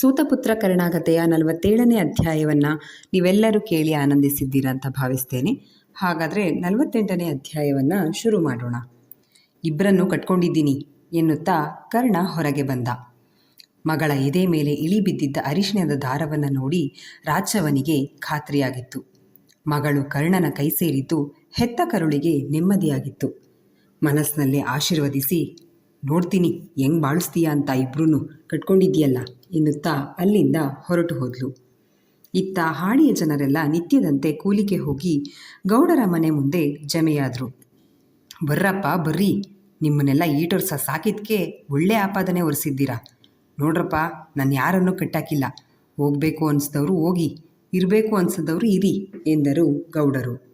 ಸೂತಪುತ್ರ ಕರ್ಣಾಗತೆಯ ನಲವತ್ತೇಳನೇ ಅಧ್ಯಾಯವನ್ನು ನೀವೆಲ್ಲರೂ ಕೇಳಿ ಆನಂದಿಸಿದ್ದೀರಾ ಅಂತ ಭಾವಿಸ್ತೇನೆ. ಹಾಗಾದರೆ ನಲವತ್ತೆಂಟನೇ ಅಧ್ಯಾಯವನ್ನು ಶುರು ಮಾಡೋಣ. ಇಬ್ಬರನ್ನು ಕಟ್ಕೊಂಡಿದ್ದೀನಿ ಎನ್ನುತ್ತಾ ಕರ್ಣ ಹೊರಗೆ ಬಂದ. ಮಗಳ ಎದೆ ಮೇಲೆ ಇಳಿ ಬಿದ್ದಿದ್ದ ಅರಿಶಿಣದ ದಾರವನ್ನು ನೋಡಿ ರಾಜವನಿಗೆ ಖಾತ್ರಿಯಾಗಿತ್ತು. ಮಗಳು ಕರ್ಣನ ಕೈ ಸೇರಿದ್ದು ಹೆತ್ತ ಕರುಳಿಗೆ ನೆಮ್ಮದಿಯಾಗಿತ್ತು. ಮನಸ್ಸಿನಲ್ಲೇ ಆಶೀರ್ವದಿಸಿ, ನೋಡ್ತೀನಿ, ಹೆಂಗ್ ಬಾಳಿಸ್ತೀಯಾ ಅಂತ ಇಬ್ರು ಕಟ್ಕೊಂಡಿದ್ಯಲ್ಲ ಎನ್ನುತ್ತಾ ಅಲ್ಲಿಂದ ಹೊರಟು ಹೋದ್ಲು. ಇತ್ತ ಹಾಡಿಯ ಜನರೆಲ್ಲ ನಿತ್ಯದಂತೆ ಕೂಲಿಗೆ ಹೋಗಿ ಗೌಡರ ಮನೆ ಮುಂದೆ ಜಮೆಯಾದರು. ಬರ್ರಪ್ಪ, ಬರ್ರಿ. ನಿಮ್ಮನ್ನೆಲ್ಲ ಈಟೊರ್ಸ ಸಾಕಿದ್ಕೆ ಒಳ್ಳೆ ಆಪಾದನೆ ಒರೆಸಿದ್ದೀರಾ? ನೋಡ್ರಪ್ಪ, ನಾನು ಯಾರನ್ನೂ ಕಟ್ಟಾಕಿಲ್ಲ. ಹೋಗಬೇಕು ಅನಿಸಿದವರು ಹೋಗಿ, ಇರಬೇಕು ಅನಿಸಿದವರು ಇರಿ ಎಂದರು ಗೌಡರು.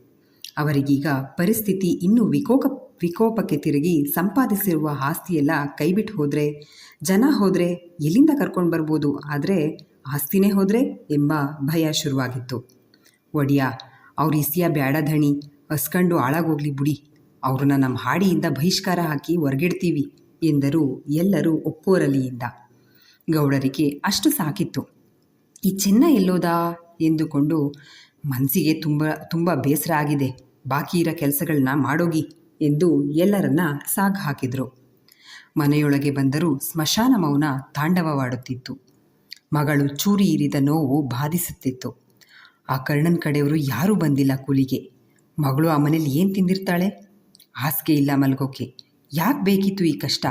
ಅವರಿಗೀಗ ಪರಿಸ್ಥಿತಿ ಇನ್ನೂ ವಿಕೋಪ ವಿಕೋಪಕ್ಕೆ ತಿರುಗಿ ಸಂಪಾದಿಸಿರುವ ಆಸ್ತಿಯೆಲ್ಲ ಕೈಬಿಟ್ಟು ಹೋದರೆ, ಜನ ಹೋದರೆ ಎಲ್ಲಿಂದ ಕರ್ಕೊಂಡು ಬರ್ಬೋದು? ಆದರೆ ಆಸ್ತಿನೇ ಹೋದರೆ ಎಂಬ ಭಯ ಶುರುವಾಗಿತ್ತು. ಒಡಿಯ, ಅವ್ರ ಇಸಿಯ ಬ್ಯಾಡ ಧಣಿ, ಹಸ್ಕಂಡು ಹಾಳಾಗೋಗ್ಲಿ ಬುಡಿ. ಅವ್ರನ್ನ ನಮ್ಮ ಹಾಡಿಯಿಂದ ಬಹಿಷ್ಕಾರ ಹಾಕಿ ಹೊರಗಿಡ್ತೀವಿ ಎಂದರು ಎಲ್ಲರೂ ಒಕ್ಕೋರಲಿಯಿಂದ ಗೌಡರಿಗೆ ಅಷ್ಟು ಸಾಕಿತ್ತು. ಈ ಚಿನ್ನ ಎಲ್ಲೋದಾ? ಎಂದುಕೊಂಡು ಮನಸ್ಸಿಗೆ ತುಂಬ ತುಂಬ ಬೇಸರ ಆಗಿದೆ. ಬಾಕಿ ಇರೋ ಕೆಲಸಗಳನ್ನ ಮಾಡೋಗಿ. ಎಂದು ಎಲ್ಲರನ್ನ ಸಾಗ ಹಾಕಿದರು. ಮನೆಯೊಳಗೆ ಬಂದರೂ ಸ್ಮಶಾನ ಮೌನ ತಾಂಡವವಾಡುತ್ತಿತ್ತು. ಮಗಳು ಚೂರಿ ಇರಿದ ನೋವು ಬಾಧಿಸುತ್ತಿತ್ತು. ಆ ಕರ್ಣನ್ ಕಡೆಯವರು ಯಾರೂ ಬಂದಿಲ್ಲ ಕೂಲಿಗೆ. ಮಗಳು ಆ ಮನೇಲಿ ಏನು ತಿಂದಿರ್ತಾಳೆ? ಹಾಸಿಗೆ ಇಲ್ಲ ಮಲ್ಗೋಕೆ. ಯಾಕೆ ಬೇಕಿತ್ತು ಈ ಕಷ್ಟ?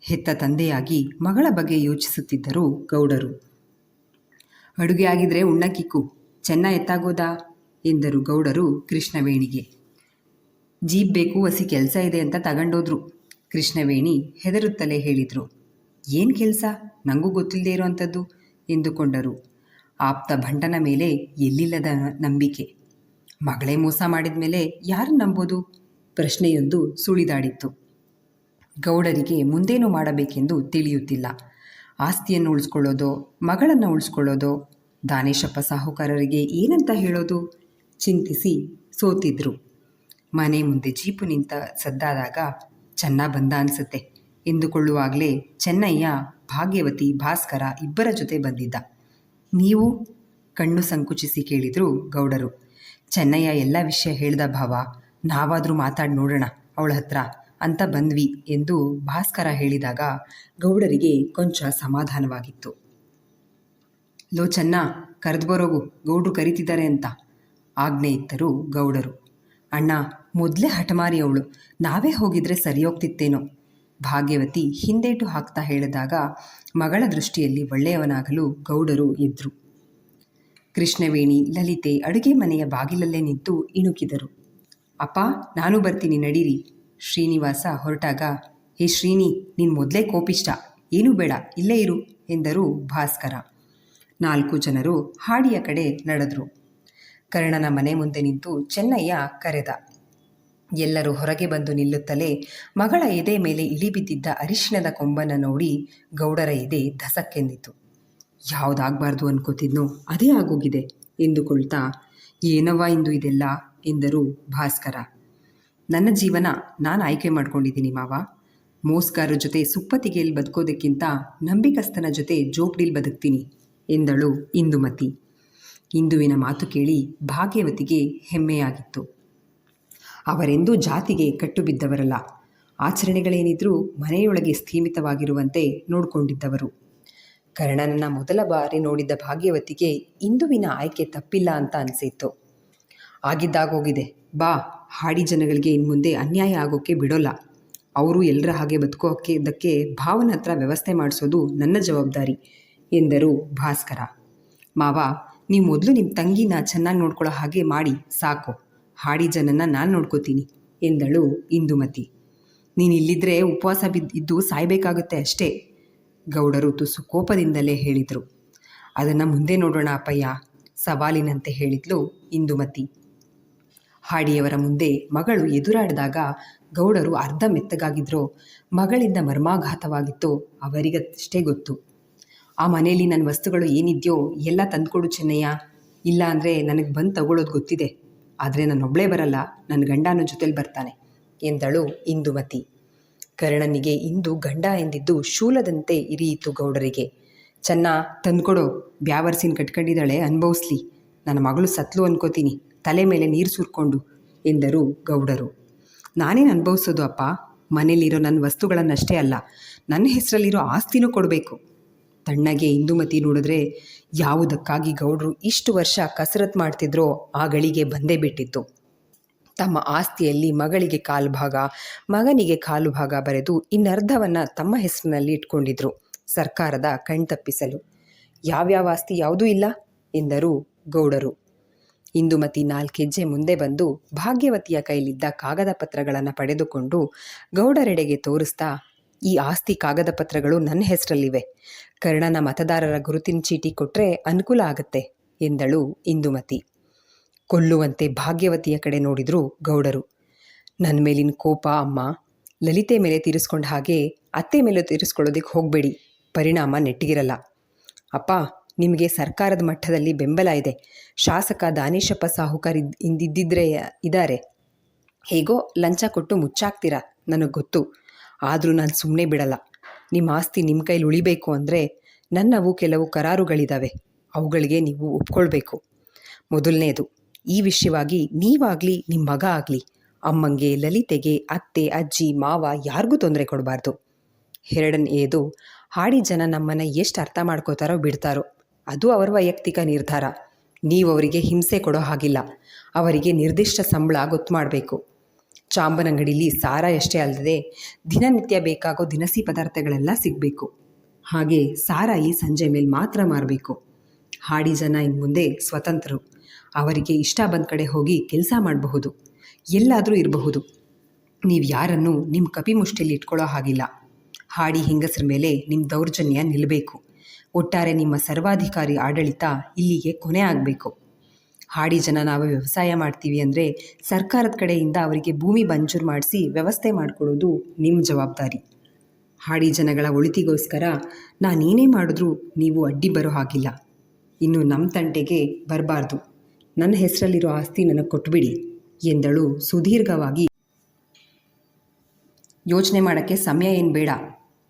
ಹೆತ್ತ ತಂದೆಯಾಗಿ ಮಗಳ ಬಗ್ಗೆ ಯೋಚಿಸುತ್ತಿದ್ದರು ಗೌಡರು. ಅಡುಗೆ ಆಗಿದ್ರೆ ಉಣ್ಣಕ್ಕಿಕ್ಕು ಚೆನ್ನ ಎತ್ತಾಗೋದಾ? ಎಂದರು ಗೌಡರು ಕೃಷ್ಣವೇಣಿಗೆ. ಜೀಪ್ ಬೇಕು, ಹಸಿ ಕೆಲಸ ಇದೆ ಅಂತ ತಗೊಂಡೋದ್ರು. ಕೃಷ್ಣವೇಣಿ ಹೆದರುತ್ತಲೇ ಹೇಳಿದರು. ಏನು ಕೆಲಸ? ನನಗೂ ಗೊತ್ತಿಲ್ಲದೆ ಇರುವಂಥದ್ದು ಎಂದುಕೊಂಡರು. ಆಪ್ತ ಭಂಟನ ಮೇಲೆ ಎಲ್ಲಿಲ್ಲದ ನಂಬಿಕೆ. ಮಗಳೇ ಮೋಸ ಮಾಡಿದ ಮೇಲೆ ಯಾರು ನಂಬೋದು? ಪ್ರಶ್ನೆಯೊಂದು ಸುಳಿದಾಡಿತ್ತು. ಗೌಡರಿಗೆ ಮುಂದೇನು ಮಾಡಬೇಕೆಂದು ತಿಳಿಯುತ್ತಿಲ್ಲ. ಆಸ್ತಿಯನ್ನು ಉಳಿಸ್ಕೊಳ್ಳೋದೋ, ಮಗಳನ್ನು ಉಳಿಸ್ಕೊಳ್ಳೋದೋ, ದಾನೇಶಪ್ಪ ಸಾಹುಕಾರರಿಗೆ ಏನಂತ ಹೇಳೋದು? ಚಿಂತಿಸಿ ಸೋತಿದ್ರು. ಮನೆ ಮುಂದೆ ಜೀಪು ನಿಂತ ಸದ್ದಾದಾಗ ಚೆನ್ನ ಬಂದ ಅನ್ಸುತ್ತೆ. ಎಂದುಕೊಳ್ಳುವಾಗಲೇ ಚೆನ್ನಯ್ಯ ಭಾಗ್ಯವತಿ, ಭಾಸ್ಕರ ಇಬ್ಬರ ಜೊತೆ ಬಂದಿದ್ದ. ನೀವು? ಕಣ್ಣು ಸಂಕುಚಿಸಿ ಕೇಳಿದರು ಗೌಡರು. ಚೆನ್ನಯ್ಯ ಎಲ್ಲ ವಿಷಯ ಹೇಳ್ದ ಭಾವ, ನಾವಾದರೂ ಮಾತಾಡಿ ನೋಡೋಣ ಅವಳ ಹತ್ರ ಅಂತ ಬಂದ್ವಿ ಎಂದು ಭಾಸ್ಕರ ಹೇಳಿದಾಗ ಗೌಡರಿಗೆ ಕೊಂಚ ಸಮಾಧಾನವಾಗಿತ್ತು. ಲೋ ಚೆನ್ನ, ಕರೆದು ಬರೋಗು, ಗೌಡ್ರು ಕರೀತಿದ್ದಾರೆ ಅಂತ. ಆಜ್ಞೆ ಇತ್ತರು ಗೌಡರು. ಅಣ್ಣ ಮೊದಲೇ ಹಠಮಾರಿ ಅವಳು. ನಾವೇ ಹೋಗಿದ್ರೆ ಸರಿ ಹೋಗ್ತಿತ್ತೇನೋ. ಭಾಗ್ಯವತಿ ಹಿಂದೇಟು ಹಾಕ್ತಾ ಹೇಳಿದಾಗ ಮಗಳ ದೃಷ್ಟಿಯಲ್ಲಿ ಒಳ್ಳೆಯವನಾಗಲು ಗೌಡರು ಎದ್ರು ಕೃಷ್ಣವೇಣಿ, ಲಲಿತೆ ಅಡುಗೆ ಮನೆಯ ಬಾಗಿಲಲ್ಲೇ ನಿಂತು ಇಣುಕಿದರು. ಅಪ್ಪ, ನಾನು ಬರ್ತೀನಿ, ನಡೀರಿ. ಶ್ರೀನಿವಾಸ ಹೊರಟಾಗ, ಹೇ ಶ್ರೀನಿ, ನೀನು ಮೊದಲೇ ಕೋಪಿಷ್ಟ ಏನೂ ಬೇಡ, ಇಲ್ಲೇ ಇರು, ಎಂದರು ಭಾಸ್ಕರ. ನಾಲ್ಕು ಜನರು ಹಾಡಿಯ ಕಡೆ ನಡೆದರು. ಕರ್ಣನ ಮನೆ ಮುಂದೆ ನಿಂತು ಚೆನ್ನಯ್ಯ ಕರೆದ ಎಲ್ಲರೂ ಹೊರಗೆ ಬಂದು ನಿಲ್ಲುತ್ತಲೇ ಮಗಳ ಎದೆ ಮೇಲೆ ಇಳಿಬಿದ್ದಿದ್ದ ಅರಿಶಿಣದ ಕೊಂಬನ್ನು ನೋಡಿ ಗೌಡರ ಎದೆ ಧಸಕ್ಕೆಂದಿತು ಯಾವುದಾಗಬಾರ್ದು ಅನ್ಕೋತಿದ್ನೋ ಅದೇ ಆಗೋಗಿದೆ ಎಂದುಕೊಳ್ತಾ, ಏನವ್ವ ಇಂದು ಇದೆಲ್ಲ? ಎಂದರು ಭಾಸ್ಕರ. ನನ್ನ ಜೀವನ ನಾನು ಆಯ್ಕೆ ಮಾಡ್ಕೊಂಡಿದ್ದೀನಿ ಮಾವ. ಮೋಸ್ಗಾರರ ಜೊತೆ ಸುಪ್ಪತಿಗೆಯಲ್ಲಿ ಬದುಕೋದಕ್ಕಿಂತ ನಂಬಿಕಸ್ತನ ಜೊತೆ ಜೋಪ್ಡಿಲ್ ಬದುಕ್ತೀನಿ ಎಂದಳು ಇಂದುಮತಿ. ಇಂದುವಿನ ಮಾತು ಕೇಳಿ ಭಾಗ್ಯವತಿಗೆ ಹೆಮ್ಮೆಯಾಗಿತ್ತು. ಅವರೆಂದೂ ಜಾತಿಗೆ ಕಟ್ಟುಬಿದ್ದವರಲ್ಲ. ಆಚರಣೆಗಳೇನಿದ್ರೂ ಮನೆಯೊಳಗೆ ಸ್ಥೀಮಿತವಾಗಿರುವಂತೆ ನೋಡಿಕೊಂಡಿದ್ದವರು. ಕರ್ಣನನ್ನ ಮೊದಲ ಬಾರಿ ನೋಡಿದ್ದ ಭಾಗ್ಯವತಿಗೆ ಇಂದುವಿನ ಆಯ್ಕೆ ತಪ್ಪಿಲ್ಲ ಅಂತ ಅನಿಸಿತ್ತು. ಆಗಿದ್ದಾಗೋಗಿದೆ. ಬಾ, ಹಾಡಿ ಜನಗಳಿಗೆ ಇನ್ನು ಮುಂದೆ ಅನ್ಯಾಯ ಆಗೋಕ್ಕೆ ಬಿಡೋಲ್ಲ. ಅವರು ಎಲ್ಲರ ಹಾಗೆ ಬದುಕೋಕ್ಕೆ ಇದಕ್ಕೆ ಭಾವನ ಹತ್ರ ವ್ಯವಸ್ಥೆ ಮಾಡಿಸೋದು ನನ್ನ ಜವಾಬ್ದಾರಿ, ಎಂದರು ಭಾಸ್ಕರ. ಮಾವ ನೀವು ಮೊದಲು ನಿಮ್ಮ ತಂಗಿನ ಚೆನ್ನಾಗಿ ನೋಡ್ಕೊಳ್ಳೋ ಹಾಗೆ ಮಾಡಿ, ಸಾಕು. ಹಾಡಿ ಜನನ ನಾನು ನೋಡ್ಕೋತೀನಿ, ಎಂದಳು ಇಂದುಮತಿ. ನೀನು ಇಲ್ಲಿದ್ರೆ ಉಪವಾಸ ಬಿದ್ದಿದ್ದು ಸಾಯಬೇಕಾಗುತ್ತೆ ಅಷ್ಟೇ, ಗೌಡರು ತುಸು ಕೋಪದಿಂದಲೇ ಹೇಳಿದರು. ಅದನ್ನು ಮುಂದೆ ನೋಡೋಣ ಅಪ್ಪಯ್ಯ, ಸವಾಲಿನಂತೆ ಹೇಳಿದ್ಲು ಇಂದುಮತಿ. ಹಾಡಿಯವರ ಮುಂದೆ ಮಗಳು ಎದುರಾಡಿದಾಗ ಗೌಡರು ಅರ್ಧ ಮೆತ್ತಗಾಗಿದ್ರೋ, ಮಗಳಿಂದ ಮರ್ಮಾಘಾತವಾಗಿತ್ತೋ, ಅವರಿಗಷ್ಟೇ ಗೊತ್ತು. ಆ ಮನೆಯಲ್ಲಿ ನನ್ನ ವಸ್ತುಗಳು ಏನಿದೆಯೋ ಎಲ್ಲ ತಂದ್ಕೊಡು ಚೆನ್ನಯ್ಯ ಇಲ್ಲ ಅಂದರೆ ನನಗೆ ಬಂದು ತಗೊಳ್ಳೋದು ಗೊತ್ತಿದೆ. ಆದರೆ ನಾನೊಬ್ಬಳೇ ಬರಲ್ಲ ನನ್ನ ಗಂಡನ ಜೊತೆಲಿ ಬರ್ತಾನೆ, ಎಂದಳು ಇಂದುಮತಿ. ಕರ್ಣನಿಗೆ ಇಂದು ಗಂಡ ಎಂದಿದ್ದು ಶೂಲದಂತೆ ಇರಿಯಿತು ಗೌಡರಿಗೆ. ಚೆನ್ನ, ತಂದ್ಕೊಡು, ಬ್ಯಾವರ್ಸಿನ ಕಟ್ಕೊಂಡಿದ್ದಾಳೆ, ಅನುಭವಿಸ್ಲಿ. ನನ್ನ ಮಗಳು ಸತ್ಲು ಅನ್ಕೋತೀನಿ, ತಲೆ ಮೇಲೆ ನೀರು ಸುರ್ಕೊಂಡು, ಎಂದರು ಗೌಡರು. ನಾನೇನು ಅನುಭವಿಸೋದು ಅಪ್ಪ? ಮನೇಲಿರೋ ನನ್ನ ವಸ್ತುಗಳನ್ನಷ್ಟೇ ಅಲ್ಲ, ನನ್ನ ಹೆಸರಲ್ಲಿರೋ ಆಸ್ತಿನೂ ಕೊಡಬೇಕು. ತಣ್ಣಗೆ ಇಂದುಮತಿ ನೋಡಿದ್ರೆ ಯಾವುದಕ್ಕಾಗಿ ಗೌಡರು ಇಷ್ಟು ವರ್ಷ ಕಸರತ್ ಮಾಡ್ತಿದ್ರೋ ಆ ಗಳಿಗೆ ಬಂದೇ ಬಿಟ್ಟಿತ್ತು. ತಮ್ಮ ಆಸ್ತಿಯಲ್ಲಿ ಮಗಳಿಗೆ ಕಾಲು ಭಾಗ, ಮಗನಿಗೆ ಕಾಲು ಭಾಗ ಬರೆದು ಇನ್ನರ್ಧವನ್ನು ತಮ್ಮ ಹೆಸರಿನಲ್ಲಿ ಇಟ್ಕೊಂಡಿದ್ರು ಸರ್ಕಾರದ ಕಣ್ತಪ್ಪಿಸಲು. ಯಾವ್ಯಾವ ಆಸ್ತಿ ಯಾವುದೂ ಇಲ್ಲ ಎಂದರು ಗೌಡರು. ಇಂದುಮತಿ ನಾಲ್ಕೆಜ್ಜೆ ಮುಂದೆ ಬಂದು ಭಾಗ್ಯವತಿಯ ಕೈಲಿದ್ದ ಕಾಗದ ಪತ್ರಗಳನ್ನು ಪಡೆದುಕೊಂಡು ಗೌಡರೆಡೆಗೆ ತೋರಿಸ್ತಾ, ಈ ಆಸ್ತಿ ಕಾಗದ ಪತ್ರಗಳು ನನ್ನ ಹೆಸರಲ್ಲಿವೆ. ಕರ್ಣನ ಮತದಾರರ ಗುರುತಿನ ಚೀಟಿ ಕೊಟ್ಟರೆ ಅನುಕೂಲ ಆಗುತ್ತೆ, ಎಂದಳು ಇಂದುಮತಿ. ಕೊಲ್ಲುವಂತೆ ಭಾಗ್ಯವತಿಯ ಕಡೆ ನೋಡಿದ್ರು ಗೌಡರು. ನನ್ನ ಮೇಲಿನ ಕೋಪ ಅಮ್ಮ. ಲಲಿತೆ ಮೇಲೆ ತೀರಿಸ್ಕೊಂಡ ಹಾಗೆ ಅತ್ತೆ ಮೇಲೆ ತೀರಿಸ್ಕೊಳ್ಳೋದಕ್ಕೆ ಹೋಗಬೇಡಿ, ಪರಿಣಾಮ ನೆಟ್ಟಿಗಿರಲ್ಲ. ಅಪ್ಪ, ನಿಮಗೆ ಸರ್ಕಾರದ ಮಟ್ಟದಲ್ಲಿ ಬೆಂಬಲ ಇದೆ. ಶಾಸಕ ದಾನೇಶಪ್ಪ ಸಾಹುಕಾರ್ ಇದ್, ಇಂದಿದ್ದಿದ್ರೆ ಇದ್ದಾರೆ ಹೇಗೋ ಲಂಚ ಕೊಟ್ಟು ಮುಚ್ಚಾಕ್ತೀರಾ, ನನಗೆ ಗೊತ್ತು. ಆದರೂ ನಾನು ಸುಮ್ಮನೆ ಬಿಡಲ್ಲ. ನಿಮ್ಮ ಆಸ್ತಿ ನಿಮ್ಮ ಕೈಲಿ ಉಳಿಬೇಕು ಅಂದರೆ ನನ್ನವು ಕೆಲವು ಕರಾರುಗಳಿದ್ದಾವೆ ಅವುಗಳಿಗೆ ನೀವು ಒಪ್ಕೊಳ್ಬೇಕು. ಮೊದಲನೇದು, ಈ ವಿಷಯವಾಗಿ ನೀವಾಗಲಿ ನಿಮ್ಮ ಮಗ ಆಗಲಿ, ಅಮ್ಮಂಗೆ, ಲಲಿತೆಗೆ, ಅತ್ತೆ, ಅಜ್ಜಿ, ಮಾವ ಯಾರಿಗೂ ತೊಂದರೆ ಕೊಡಬಾರ್ದು. ಎರಡನೇದು, ಹಾಡಿ ಜನ ನಮ್ಮನ್ನು ಎಷ್ಟು ಅರ್ಥ ಮಾಡ್ಕೋತಾರೋ ಬಿಡ್ತಾರೋ, ಅದು ಅವರ ವೈಯಕ್ತಿಕ ನಿರ್ಧಾರ. ನೀವು ಅವರಿಗೆ ಹಿಂಸೆ ಕೊಡೋ ಹಾಗಿಲ್ಲ. ಅವರಿಗೆ ನಿರ್ದಿಷ್ಟ ಸಂಬಳ ಗೊತ್ತು ಮಾಡಬೇಕು. ಚಾಂಬನಂಗಡಿಲಿ ಸಾರ ಎಷ್ಟೇ ಅಲ್ಲದೆ ದಿನನಿತ್ಯ ಬೇಕಾಗೋ ದಿನಸಿ ಪದಾರ್ಥಗಳೆಲ್ಲ ಸಿಗಬೇಕು. ಹಾಗೆ ಸಾರ ಈ ಸಂಜೆ ಮೇಲೆ ಮಾತ್ರ ಮಾರಬೇಕು. ಹಾಡಿ ಜನ ಇನ್ನು ಮುಂದೆ ಸ್ವತಂತ್ರರು ಅವರಿಗೆ ಇಷ್ಟ ಬಂದ ಕಡೆ ಹೋಗಿ ಕೆಲಸ ಮಾಡಬಹುದು. ಎಲ್ಲಾದರೂ ಇರಬಹುದು. ನೀವು ಯಾರನ್ನು ನಿಮ್ಮ ಕಪಿ ಮುಷ್ಟಿಯಲ್ಲಿ ಇಟ್ಕೊಳ್ಳೋ ಹಾಗಿಲ್ಲ. ಹಾಡಿ ಹೆಂಗಸರ ಮೇಲೆ ನಿಮ್ಮ ದೌರ್ಜನ್ಯ ನಿಲ್ಲಬೇಕು ಒಟ್ಟಾರೆ ನಿಮ್ಮ ಸರ್ವಾಧಿಕಾರಿ ಆಡಳಿತ ಇಲ್ಲಿಗೆ ಕೊನೆ ಆಗಬೇಕು. ಹಾಡಿ ಜನ ನಾವು ವ್ಯವಸಾಯ ಮಾಡ್ತೀವಿ ಅಂದರೆ ಸರ್ಕಾರದ ಕಡೆಯಿಂದ ಅವರಿಗೆ ಭೂಮಿ ಮಂಜೂರು ಮಾಡಿಸಿ ವ್ಯವಸ್ಥೆ ಮಾಡಿಕೊಡೋದು ನಿಮ್ಮ ಜವಾಬ್ದಾರಿ. ಹಾಡಿ ಜನಗಳ ಒಳಿತಿಗೋಸ್ಕರ ನಾನೇನೇ ಮಾಡಿದ್ರೂ ನೀವು ಅಡ್ಡಿ ಬರೋ ಹಾಗಿಲ್ಲ. ಇನ್ನು ನಮ್ಮ ತಂಟೆಗೆ ಬರಬಾರ್ದು. ನನ್ನ ಹೆಸರಲ್ಲಿರೋ ಆಸ್ತಿ ನನಗೆ ಕೊಟ್ಬಿಡಿ ಎಂದಳು ಸುದೀರ್ಘವಾಗಿ. ಯೋಚನೆ ಮಾಡೋಕ್ಕೆ ಸಮಯ ಏನು ಬೇಡ.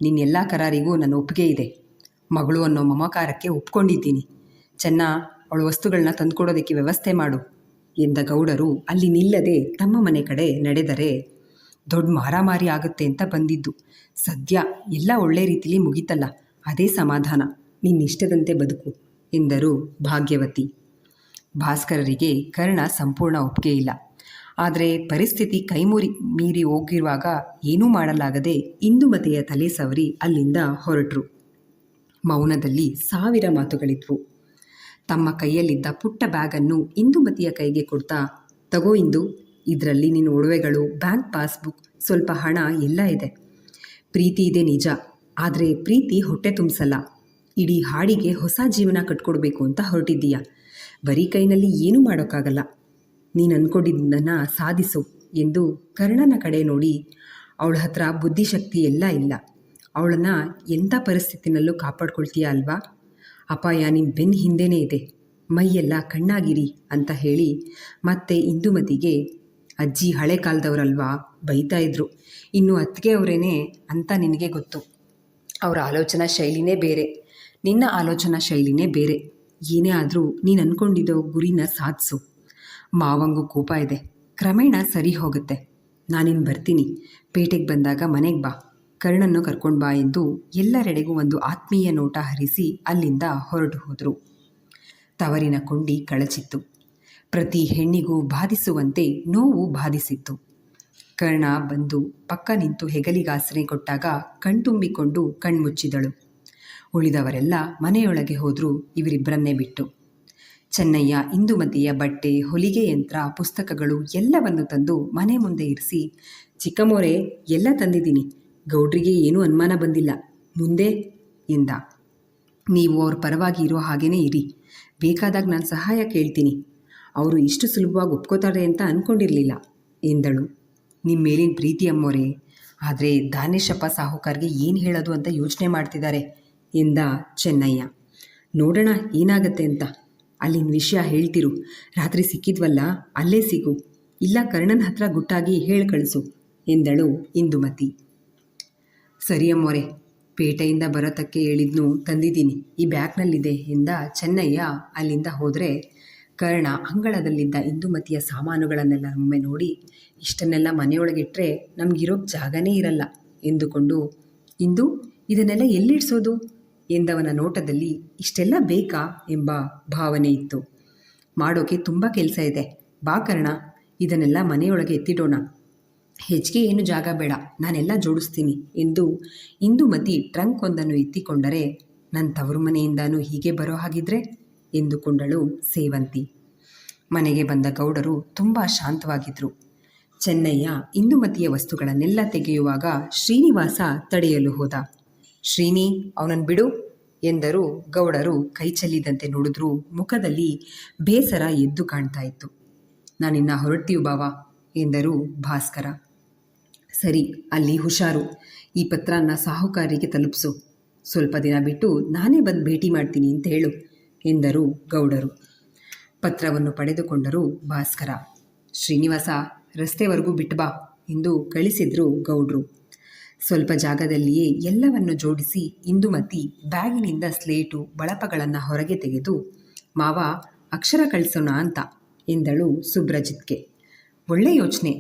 ನಿನ್ನೆಲ್ಲ ಕರಾರಿಗೂ ನನ್ನ ಒಪ್ಪಿಗೆ ಇದೆ. ಮಗಳು ಅನ್ನೋ ಮಮಕಾರಕ್ಕೆ ಒಪ್ಕೊಂಡಿದ್ದೀನಿ. ಚೆನ್ನ ಅವಳ ವಸ್ತುಗಳನ್ನ ತಂದುಕೊಡೋದಕ್ಕೆ ವ್ಯವಸ್ಥೆ ಮಾಡು ಎಂದ ಗೌಡರು ಅಲ್ಲಿ ನಿಲ್ಲದೆ ತಮ್ಮ ಮನೆ ಕಡೆ ನಡೆದರೆ ದೊಡ್ಡ ಮಾರಾಮಾರಿ ಆಗುತ್ತೆ ಅಂತ ಬಂದಿದ್ದು. ಸದ್ಯ ಎಲ್ಲ ಒಳ್ಳೆ ರೀತಿಲಿ ಮುಗೀತಲ್ಲ, ಅದೇ ಸಮಾಧಾನ, ನಿನ್ನಿಷ್ಟದಂತೆ ಬದುಕು ಎಂದರು ಭಾಗ್ಯವತಿ. ಭಾಸ್ಕರರಿಗೆ ಕರ್ಣ ಸಂಪೂರ್ಣ ಒಪ್ಪಿಗೆ ಇಲ್ಲ. ಆದರೆ ಪರಿಸ್ಥಿತಿ ಕೈಮೂರಿ ಮೀರಿ ಹೋಗಿರುವಾಗ ಏನೂ ಮಾಡಲಾಗದೆ ಇಂದುಮತಿಯ ತಲೆ ಸವರಿ ಅಲ್ಲಿಂದ ಹೊರಟರು. ಮೌನದಲ್ಲಿ ಸಾವಿರ ಮಾತುಗಳಿದ್ವು. ತಮ್ಮ ಕೈಯಲ್ಲಿದ್ದ ಪುಟ್ಟ ಬ್ಯಾಗನ್ನು ಇಂದುಮತಿಯ ಕೈಗೆ ಕೊಡ್ತಾ, ತಗೋ ಇಂದು, ಇದರಲ್ಲಿ ನಿನ್ನ ಒಡವೆಗಳು, ಬ್ಯಾಂಕ್ ಪಾಸ್ಬುಕ್, ಸ್ವಲ್ಪ ಹಣ ಎಲ್ಲ ಇದೆ. ಪ್ರೀತಿ ಇದೆ ನಿಜ, ಆದರೆ ಪ್ರೀತಿ ಹೊಟ್ಟೆ ತುಂಬಿಸಲ್ಲ. ಇಡೀ ಹಾಡಿಗೆ ಹೊಸ ಜೀವನ ಕಟ್ಕೊಡ್ಬೇಕು ಅಂತ ಹೊರಟಿದ್ದೀಯ? ಬರೀ ಕೈನಲ್ಲಿ ಏನೂ ಮಾಡೋಕ್ಕಾಗಲ್ಲ. ನೀನು ಅಂದ್ಕೊಂಡಿದ್ದನ್ನು ಸಾಧಿಸು ಎಂದು ಕರ್ಣನ ಕಡೆ ನೋಡಿ, ಅವಳ ಹತ್ರ ಬುದ್ಧಿಶಕ್ತಿ ಎಲ್ಲ ಇಲ್ಲ. ಅವಳನ್ನು ಎಂಥ ಪರಿಸ್ಥಿತಿನಲ್ಲೂ ಕಾಪಾಡ್ಕೊಳ್ತೀಯ ಅಲ್ವಾ? ಅಪಾಯ ನಿಮ್ಮ ಬೆನ್ನ ಹಿಂದೆನೇ ಇದೆ. ಮೈಯೆಲ್ಲ ಕಣ್ಣಾಗಿರಿ ಅಂತ ಹೇಳಿ ಮತ್ತೆ ಇಂದುಮತಿಗೆ ಅಜ್ಜಿ ಹಳೆ ಕಾಲದವರಲ್ವಾ ಬೈತಾ ಇದ್ರು. ಇನ್ನು ಅತ್ತಿಗೆ ಅವರೇನೆ ಅಂತ ನಿನಗೆ ಗೊತ್ತು. ಅವರ ಆಲೋಚನಾ ಶೈಲಿನೇ ಬೇರೆ. ನಿನ್ನ ಆಲೋಚನಾ ಶೈಲಿನೇ ಬೇರೆ. ಏನೇ ಆದರೂ ನೀನು ಅಂದ್ಕೊಂಡಿದ್ದೋ ಗುರಿನ ಸಾಧಿಸು. ಮಾವಂಗೂ ಕೋಪ ಇದೆ. ಕ್ರಮೇಣ ಸರಿ ಹೋಗುತ್ತೆ. ನಾನಿನ್ನು ಬರ್ತೀನಿ. ಪೇಟೆಗೆ ಬಂದಾಗ ಮನೆಗೆ ಬಾ. ಕರ್ಣನ್ನು ಕರ್ಕೊಂಡು ಬಾ ಎಂದು ಎಲ್ಲರೆಡೆಗೂ ಒಂದು ಆತ್ಮೀಯ ನೋಟ ಹರಿಸಿ ಅಲ್ಲಿಂದ ಹೊರಟು ಹೋದರು. ತವರಿನ ಕೊಂಡಿ ಕಳಚಿತ್ತು. ಪ್ರತಿ ಹೆಣ್ಣಿಗೂ ಬಾಧಿಸುವಂತೆ ನೋವು ಬಾಧಿಸಿತ್ತು. ಕರ್ಣ ಬಂದು ಪಕ್ಕ ನಿಂತು ಹೆಗಲಿಗಾಸನೆ ಕೊಟ್ಟಾಗ ಕಣ್ತುಂಬಿಕೊಂಡು ಕಣ್ಮುಚ್ಚಿದಳು ಉಳಿದವರೆಲ್ಲ ಮನೆಯೊಳಗೆ ಹೋದರೂ, ಇವರಿಬ್ಬರನ್ನೇ ಬಿಟ್ಟು. ಚೆನ್ನಯ್ಯ ಇಂದುಮತಿಯ ಬಟ್ಟೆ, ಹೊಲಿಗೆ ಯಂತ್ರ, ಪುಸ್ತಕಗಳು ಎಲ್ಲವನ್ನು ತಂದು ಮನೆ ಮುಂದೆ ಇರಿಸಿ, ಚಿಕ್ಕಮೋರೆ, ಎಲ್ಲ ತಂದಿದ್ದೀನಿ. ಗೌಡ್ರಿಗೆ ಏನೂ ಅನುಮಾನ ಬಂದಿಲ್ಲ. ಮುಂದೆ ಎಂದ, ನೀವು ಅವ್ರ ಪರವಾಗಿ ಇರೋ ಹಾಗೇನೇ ಇರಿ. ಬೇಕಾದಾಗ ನಾನು ಸಹಾಯ ಕೇಳ್ತೀನಿ. ಅವರು ಇಷ್ಟು ಸುಲಭವಾಗಿ ಒಪ್ಕೋತಾರೆ ಅಂತ ಅಂದ್ಕೊಂಡಿರಲಿಲ್ಲ ಎಂದಳು. ನಿಮ್ಮ ಮೇಲಿನ ಪ್ರೀತಿ ಅಮ್ಮೋರೆ, ಆದರೆ ದಾನೇಶಪ್ಪ ಸಾಹುಕಾರ್ಗೆ ಏನು ಹೇಳೋದು ಅಂತ ಯೋಚನೆ ಮಾಡ್ತಿದ್ದಾರೆ, ಎಂದ ಚೆನ್ನಯ್ಯ. ನೋಡೋಣ, ಏನಾಗತ್ತೆ ಅಂತ. ಅಲ್ಲಿನ ವಿಷಯ ಹೇಳ್ತಿರು. ರಾತ್ರಿ ಸಿಕ್ಕಿದ್ವಲ್ಲ, ಅಲ್ಲೇ ಸಿಗು. ಇಲ್ಲ ಕರ್ಣನ ಹತ್ರ ಗುಟ್ಟಾಗಿ ಹೇಳಿ ಕಳಿಸು, ಎಂದಳು ಇಂದುಮತಿ. ಸರಿ ಅಮ್ಮೋರೆ, ಪೇಟೆಯಿಂದ ಬರೋತಕ್ಕೆ ಹೇಳಿದ್ನು ತಂದಿದ್ದೀನಿ. ಈ ಬ್ಯಾಗ್ನಲ್ಲಿದೆ ಎಂದ ಚೆನ್ನಯ್ಯ ಅಲ್ಲಿಂದ ಹೋದರೆ, ಕರ್ಣ ಅಂಗಳದಲ್ಲಿದ್ದ ಇಂದುಮತಿಯ ಸಾಮಾನುಗಳನ್ನೆಲ್ಲ ಒಮ್ಮೆ ನೋಡಿ, ಇಷ್ಟನ್ನೆಲ್ಲ ಮನೆಯೊಳಗಿಟ್ಟರೆ ನಮಗಿರೋ ಜಾಗನೇ ಇರಲ್ಲ ಎಂದುಕೊಂಡು, ಇಂದು ಇದನ್ನೆಲ್ಲ ಎಲ್ಲಿಡ್ಸೋದು? ಎಂದವನ ನೋಟದಲ್ಲಿ ಇಷ್ಟೆಲ್ಲ ಬೇಕಾ ಎಂಬ ಭಾವನೆ ಇತ್ತು. ಮಾಡೋಕೆ ತುಂಬ ಕೆಲಸ ಇದೆ. ಬಾ ಕರ್ಣ, ಇದನ್ನೆಲ್ಲ ಮನೆಯೊಳಗೆ ಎತ್ತಿಡೋಣ. ಹೆಚ್ಚಿಗೆ ಏನು ಜಾಗ ಬೇಡ, ನಾನೆಲ್ಲ ಜೋಡಿಸ್ತೀನಿ ಎಂದು ಇಂದುಮತಿ ಟ್ರಂಕ್ ಒಂದನ್ನು ಎತ್ತಿಕೊಂಡರೆ ನನ್ನ ತವರು ಮನೆಯಿಂದಾನು ಹೀಗೆ ಬರೋ ಹಾಗಿದ್ರೆ? ಎಂದುಕೊಂಡಳು ಸೇವಂತಿ. ಮನೆಗೆ ಬಂದ ಗೌಡರು ತುಂಬ ಶಾಂತವಾಗಿದ್ದರು ಚೆನ್ನಯ್ಯ ಇಂದುಮತಿಯ ವಸ್ತುಗಳನ್ನೆಲ್ಲ ತೆಗೆಯುವಾಗ ಶ್ರೀನಿವಾಸ ತಡೆಯಲು ಹೋದ. ಶ್ರೀನಿ ಅವನನ್ನು ಬಿಡು, ಎಂದರು. ಗೌಡರು ಕೈ ಚೆಲ್ಲಿದಂತೆ ನೋಡಿದ್ರೂ ಮುಖದಲ್ಲಿ ಬೇಸರ ಎದ್ದು ಕಾಣ್ತಾ ಇತ್ತು. ನಾನಿನ್ನ ಹೊರಡ್ತೀವಿ ಬಾವ, ಎಂದರು ಭಾಸ್ಕರ. ಸರಿ, ಅಲ್ಲಿ ಹುಷಾರು. ಈ ಪತ್ರನ ಸಾಹುಕಾರಿಗೆ ತಲುಪಿಸು. ಸ್ವಲ್ಪ ದಿನ ಬಿಟ್ಟು ನಾನೇ ಬಂದು ಭೇಟಿ ಮಾಡ್ತೀನಿ ಅಂತ ಹೇಳು, ಎಂದರು ಗೌಡರು. ಪತ್ರವನ್ನು ಪಡೆದುಕೊಂಡರು ಭಾಸ್ಕರ. ಶ್ರೀನಿವಾಸ, ರಸ್ತೆವರೆಗೂ ಬಿಟ್ಟು ಬಾ ಎಂದು ಕಳಿಸಿದ್ರು ಗೌಡ್ರು. ಸ್ವಲ್ಪ ಜಾಗದಲ್ಲಿಯೇ ಎಲ್ಲವನ್ನು ಜೋಡಿಸಿ ಇಂದುಮತಿ ಬ್ಯಾಗಿನಿಂದ ಸ್ಲೇಟು, ಬಳಪಗಳನ್ನು ಹೊರಗೆ ತೆಗೆದು, ಮಾವ, ಅಕ್ಷರ ಕಳಿಸೋಣ ಅಂತ ಎಂದಳು ಸುಬ್ರಜಿತ್ಗೆ. ಒಳ್ಳೆ ಯೋಚನೆ,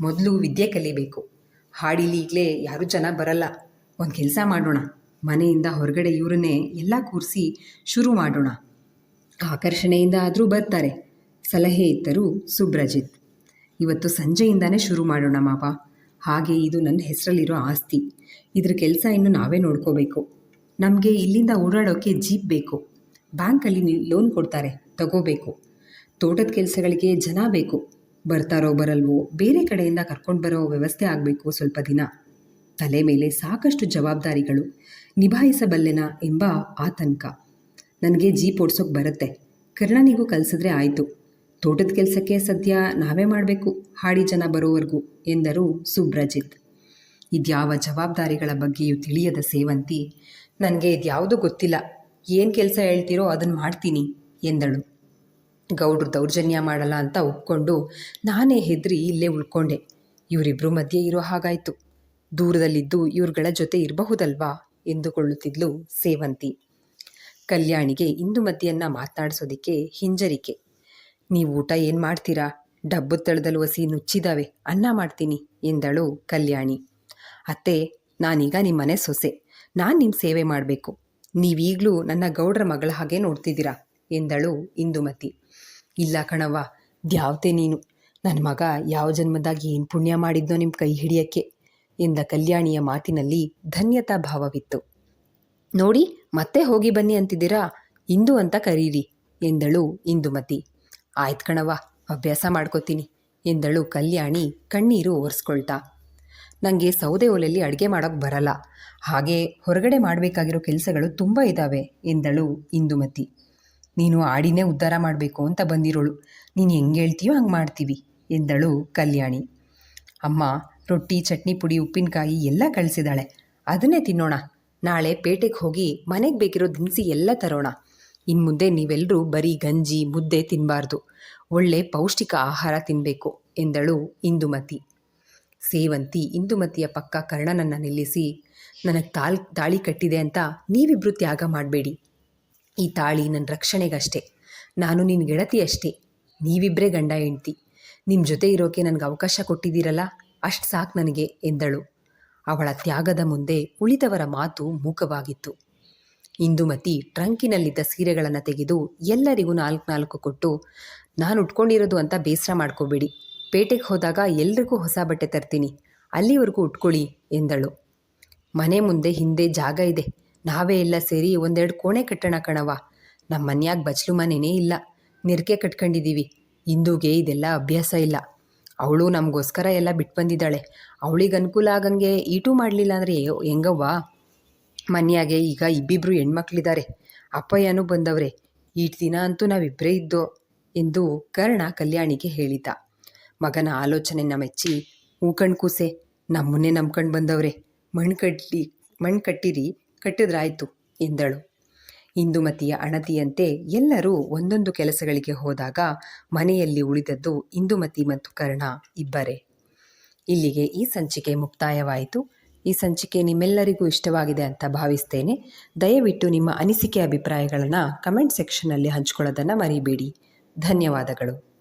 ಮೊದಲು ವಿದ್ಯೆ ಕಲಿಬೇಕು. ಹಾಡಿಲಿ ಈಗಲೇ ಯಾರೂ ಜನ ಬರಲ್ಲ. ಒಂದು ಕೆಲಸ ಮಾಡೋಣ. ಮನೆಯಿಂದ ಹೊರಗಡೆ ಇವರನ್ನೇ ಎಲ್ಲ ಕೂರಿಸಿ ಶುರು ಮಾಡೋಣ. ಆಕರ್ಷಣೆಯಿಂದ ಆದರೂ ಬರ್ತಾರೆ. ಸಲಹೆ ಇದ್ದರು ಸುಬ್ರಜಿತ್. ಇವತ್ತು ಸಂಜೆಯಿಂದಾನೇ ಶುರು ಮಾಡೋಣ ಮಾವ. ಹಾಗೆ ಇದು ನನ್ನ ಹೆಸರಲ್ಲಿರೋ ಆಸ್ತಿ. ಇದ್ರ ಕೆಲಸ ಇನ್ನು ನಾವೇ ನೋಡ್ಕೋಬೇಕು. ನಮಗೆ ಇಲ್ಲಿಂದ ಓಡಾಡೋಕ್ಕೆ ಜೀಪ್ ಬೇಕು. ಬ್ಯಾಂಕಲ್ಲಿ ಲೋನ್ ಕೊಡ್ತಾರೆ. ತಗೋಬೇಕು. ತೋಟದ ಕೆಲಸಗಳಿಗೆ ಜನ ಬೇಕು. ಬರ್ತಾರೋ ಬರಲ್ವೋ, ಬೇರೆ ಕಡೆಯಿಂದ ಕರ್ಕೊಂಡು ಬರೋ ವ್ಯವಸ್ಥೆ ಆಗಬೇಕು ಸ್ವಲ್ಪ ದಿನ. ತಲೆ ಮೇಲೆ ಸಾಕಷ್ಟು ಜವಾಬ್ದಾರಿಗಳು. ನಿಭಾಯಿಸಬಲ್ಲೆನಾ ಎಂಬ ಆತಂಕ. ನನಗೆ ಜೀಪ್ ಓಡ್ಸೋಕೆ ಬರುತ್ತೆ. ಕರ್ಣನಿಗೂ ಕಲಿಸಿದ್ರೆ ಆಯಿತು. ತೋಟದ ಕೆಲಸಕ್ಕೆ ಸದ್ಯ ನಾವೇ ಮಾಡಬೇಕು, ಹಾಡಿ ಜನ ಬರೋವರೆಗೂ, ಎಂದರು ಸುಬ್ರಜಿತ್. ಇದ್ಯಾವ ಜವಾಬ್ದಾರಿಗಳ ಬಗ್ಗೆಯೂ ತಿಳಿಯದ ಸೇವಂತಿ, ನನಗೆ ಇದ್ಯಾವುದೂ ಗೊತ್ತಿಲ್ಲ. ಏನು ಕೆಲಸ ಹೇಳ್ತೀರೋ ಅದನ್ನು ಮಾಡ್ತೀನಿ, ಎಂದಳು. ಗೌಡ್ರು ದೌರ್ಜನ್ಯ ಮಾಡಲ್ಲ ಅಂತ ಒಪ್ಕೊಂಡು ನಾನೇ ಹೆದರಿ ಇಲ್ಲೇ ಉಳ್ಕೊಂಡೆ. ಇವರಿಬ್ಬರು ಮಧ್ಯೆ ಇರೋ ಹಾಗಾಯಿತು. ದೂರದಲ್ಲಿದ್ದು ಇವ್ರಗಳ ಜೊತೆ ಇರಬಹುದಲ್ವಾ? ಎಂದುಕೊಳ್ಳುತ್ತಿದ್ಲು ಸೇವಂತಿ. ಕಲ್ಯಾಣಿಗೆ ಇಂದು ಮಧ್ಯಾಹ್ನ ಮಾತನಾಡಿಸೋದಕ್ಕೆ ಹಿಂಜರಿಕೆ. ನೀವು ಊಟ ಏನು ಮಾಡ್ತೀರಾ? ಡಬ್ಬು ತಳದಲ್ಲಿ ಒಸಿ ನುಚ್ಚಿದಾವೆ. ಅನ್ನ ಮಾಡ್ತೀನಿ, ಎಂದಳು ಕಲ್ಯಾಣಿ. ಅತ್ತೆ, ನಾನೀಗ ನಿಮ್ಮ ಮನೆ ಸೊಸೆ. ನಾನು ನಿಮ್ಮ ಸೇವೆ ಮಾಡಬೇಕು. ನೀವೀಗಲೂ ನನ್ನ ಗೌಡ್ರ ಮಗಳ ಹಾಗೆ ನೋಡ್ತಿದ್ದೀರಾ? ಎಂದಳು ಇಂದುಮತಿ. ಇಲ್ಲ ಕಣವ್ವ, ದ್ಯಾವತೆ ನೀನು. ನನ್ನ ಮಗ ಯಾವ ಜನ್ಮದಾಗ ಏನು ಪುಣ್ಯ ಮಾಡಿದ್ನೋ ನಿಮ್ಮ ಕೈ ಹಿಡಿಯಕ್ಕೆ ಎಂದ ಕಲ್ಯಾಣಿಯ ಮಾತಿನಲ್ಲಿ ಧನ್ಯತಾ ಭಾವವಿತ್ತು. ನೋಡಿ, ಮತ್ತೆ ಹೋಗಿ ಬನ್ನಿ ಅಂತಿದ್ದೀರಾ? ಇಂದು ಅಂತ ಕರೀರಿ ಎಂದಳು ಇಂದುಮತಿ. ಆಯ್ತು ಕಣವ್ವ, ಅಭ್ಯಾಸ ಮಾಡ್ಕೋತೀನಿ ಎಂದಳು ಕಲ್ಯಾಣಿ ಕಣ್ಣೀರು ಒರೆಸ್ಕೊಳ್ತಾ. ನನಗೆ ಸೌದೆ ಒಲೆಯಲ್ಲಿ ಅಡುಗೆ ಮಾಡೋಕ್ಕೆ ಬರಲ್ಲ. ಹಾಗೆ ಹೊರಗಡೆ ಮಾಡಬೇಕಾಗಿರೋ ಕೆಲಸಗಳು ತುಂಬ ಇದ್ದಾವೆ ಎಂದಳು ಇಂದುಮತಿ. ನೀನು ಆಡಿನೇ ಉದ್ಧಾರ ಮಾಡಬೇಕು ಅಂತ ಬಂದಿರೋಳು. ನೀನು ಹೆಂಗೆ ಹೇಳ್ತೀಯೋ ಹಂಗೆ ಮಾಡ್ತೀವಿ, ಎಂದಳು ಕಲ್ಯಾಣಿ. ಅಮ್ಮ, ರೊಟ್ಟಿ, ಚಟ್ನಿ, ಪುಡಿ, ಉಪ್ಪಿನಕಾಯಿ ಎಲ್ಲ ಕಳಿಸಿದಾಳೆ. ಅದನ್ನೇ ತಿನ್ನೋಣ. ನಾಳೆ ಪೇಟೆಗೆ ಹೋಗಿ ಮನೆಗೆ ಬೇಕಿರೋ ದಿನಸಿ ಎಲ್ಲ ತರೋಣ. ಇನ್ನು ಮುಂದೆ ನೀವೆಲ್ಲರೂ ಬರೀ ಗಂಜಿ, ಮುದ್ದೆ ತಿನ್ನಬಾರ್ದು ಒಳ್ಳೆ ಪೌಷ್ಟಿಕ ಆಹಾರ ತಿನ್ನಬೇಕು ಎಂದಳು ಇಂದುಮತಿ. ಸೇವಂತಿ, ಇಂದುಮತಿಯ ಪಕ್ಕ ಕರ್ಣನನ್ನು ನಿಲ್ಲಿಸಿ, ನನಗೆ ತಾಲ್, ತಾಳಿ ಕಟ್ಟಿದೆ ಅಂತ ನೀವಿಬ್ಬರು ತ್ಯಾಗ ಮಾಡಬೇಡಿ. ಈ ತಾಳಿ ನನ್ನ ರಕ್ಷಣೆಗಷ್ಟೇ. ನಾನು ನಿನ್ನ ಗೆಳತಿ ಅಷ್ಟೇ ನೀವಿಬ್ಬರೇ ಗಂಡ ಹೆಂಡ್ತಿ. ನಿಮ್ಮ ಜೊತೆ ಇರೋಕೆ ನನಗೆ ಅವಕಾಶ ಕೊಟ್ಟಿದ್ದೀರಲ್ಲ? ಅಷ್ಟು ಸಾಕು ನನಗೆ ಎಂದಳು. ಅವಳ ತ್ಯಾಗದ ಮುಂದೆ ಉಳಿದವರ ಮಾತು ಮೂಕವಾಗಿತ್ತು. ಇಂದುಮತಿ ಟ್ರಂಕಿನಲ್ಲಿದ್ದ ಸೀರೆಗಳನ್ನು ತೆಗೆದು ಎಲ್ಲರಿಗೂ ನಾಲ್ಕು ನಾಲ್ಕು ಕೊಟ್ಟು, ನಾನು ಉಟ್ಕೊಂಡಿರೋದು ಅಂತ ಬೇಸರ ಮಾಡ್ಕೋಬೇಡಿ. ಪೇಟೆಗೆ ಹೋದಾಗ ಎಲ್ರಿಗೂ ಹೊಸ ಬಟ್ಟೆ ತರ್ತೀನಿ. ಅಲ್ಲಿವರೆಗೂ ಉಟ್ಕೊಳ್ಳಿ ಎಂದಳು. ಮನೆ ಮುಂದೆ ಹಿಂದೆ ಜಾಗ ಇದೆ. ನಾವೇ ಎಲ್ಲ ಸೇರಿ ಒಂದೆರಡು ಕೋಣೆ ಕಟ್ಟೋಣ ಕಣವ ನಮ್ಮ ಮನ್ಯಾಗ ಬಚ್ಲು ಮನೆನೇ ಇಲ್ಲ. ನಿರ್ಕೆ ಕಟ್ಕೊಂಡಿದ್ದೀವಿ ಇಂದುಗೆ ಇದೆಲ್ಲ ಅಭ್ಯಾಸ ಇಲ್ಲ. ಅವಳು ನಮಗೋಸ್ಕರ ಎಲ್ಲ ಬಿಟ್ಟು ಬಂದಿದ್ದಾಳೆ. ಅವಳಿಗೆ ಅನುಕೂಲ ಆಗಂಗೆ ಈಟೂ ಮಾಡಲಿಲ್ಲ ಅಂದರೆ ಹೆಂಗವ್ವ? ಮನ್ಯಾಗೆ ಈಗ ಇಬ್ಬಿಬ್ಬರು ಹೆಣ್ಮಕ್ಳಿದ್ದಾರೆ ಅಪ್ಪಯ್ಯನೂ ಬಂದವ್ರೆ. ಈಟ್ ದಿನ ಅಂತೂ ನಾವಿಬ್ಬರೇ ಇದ್ದೋ ಎಂದು ಕರ್ಣ ಕಲ್ಯಾಣಿಗೆ ಹೇಳಿದ್ದ ಮಗನ ಆಲೋಚನೆನ ಮೆಚ್ಚಿ, ಹೂಕಣ್ ಕೂಸೆ, ನಮ್ಮನ್ನೇ ನಂಬ್ಕೊಂಡು ಬಂದವ್ರೆ. ಮಣ್ಣು ಕಟ್ಟಿ ಮಣ್ಣು ಕಟ್ಟಿರಿ ಕಟ್ಟಿದ್ರಾಯ್ತು ಎಂದಳು. ಇಂದುಮತಿಯ ಅಣತಿಯಂತೆ ಎಲ್ಲರೂ ಒಂದೊಂದು ಕೆಲಸಗಳಿಗೆ ಹೋದಾಗ ಮನೆಯಲ್ಲಿ ಉಳಿದದ್ದು ಇಂದುಮತಿ ಮತ್ತು ಕರ್ಣ ಇಬ್ಬರೇ. ಇಲ್ಲಿಗೆ ಈ ಸಂಚಿಕೆ ಮುಕ್ತಾಯವಾಯಿತು. ಈ ಸಂಚಿಕೆ ನಿಮ್ಮೆಲ್ಲರಿಗೂ ಇಷ್ಟವಾಗಿದೆ ಅಂತ ಭಾವಿಸ್ತೇನೆ. ದಯವಿಟ್ಟು ನಿಮ್ಮ ಅನಿಸಿಕೆ ಅಭಿಪ್ರಾಯಗಳನ್ನು ಕಮೆಂಟ್ ಸೆಕ್ಷನ್ನಲ್ಲಿ ಹಂಚ್ಕೊಳ್ಳೋದನ್ನು ಮರಿಬೇಡಿ. ಧನ್ಯವಾದಗಳು.